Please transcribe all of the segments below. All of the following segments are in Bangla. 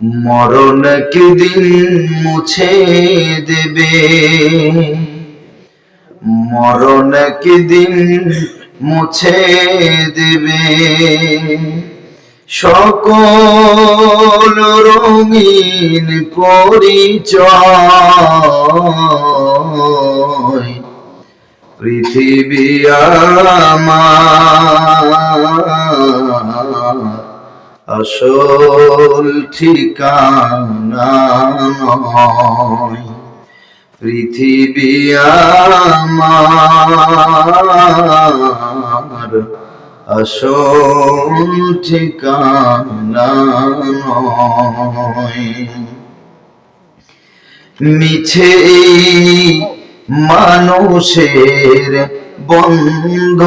মরণ কি দিন মুছে দেবে। মরণ কি দিন মুছে দেবে। সকল রঙিন পরিচয়, পৃথিবী আমার আসল ঠিকানা নয়। পৃথিবী আমার আসল ঠিকানা নয়। মিছে মানুষের বন্ধন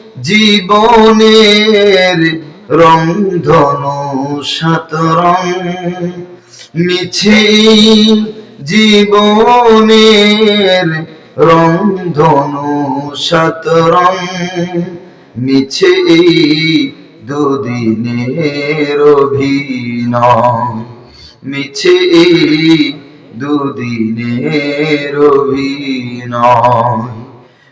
জীবনের রংধনু সাতরং মিছে জীবনের রংধনু সাতরং মিছে দুদিনের অভিনয়। মিছে দুদিনের অভিনয়।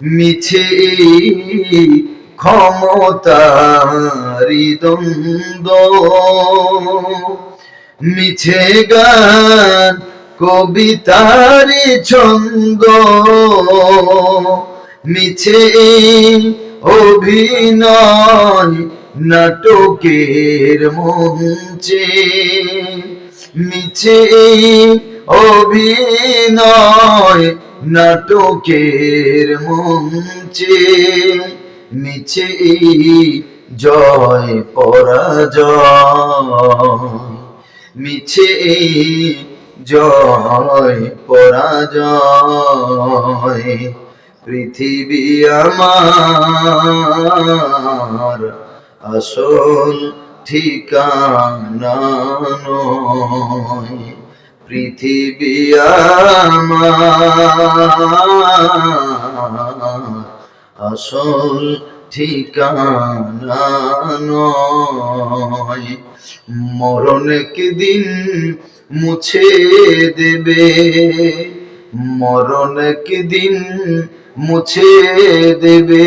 মিছে ক্ষমতারি মিছে গান কবিতারি ছন্দ। মিছে অভিনয় নাটকের মঞ্চে। মিছে অভিনয় নাটকের মঞ্চে মিছে জয় পরাজয়। মিছে জয় পরাজয়। পৃথিবী আমার আসল ঠিকানা নয়। পৃথিবী আসল ঠিকানা নয়। মরণ দিন মুছে দেবে। মরণ দিন মুছে দেবে।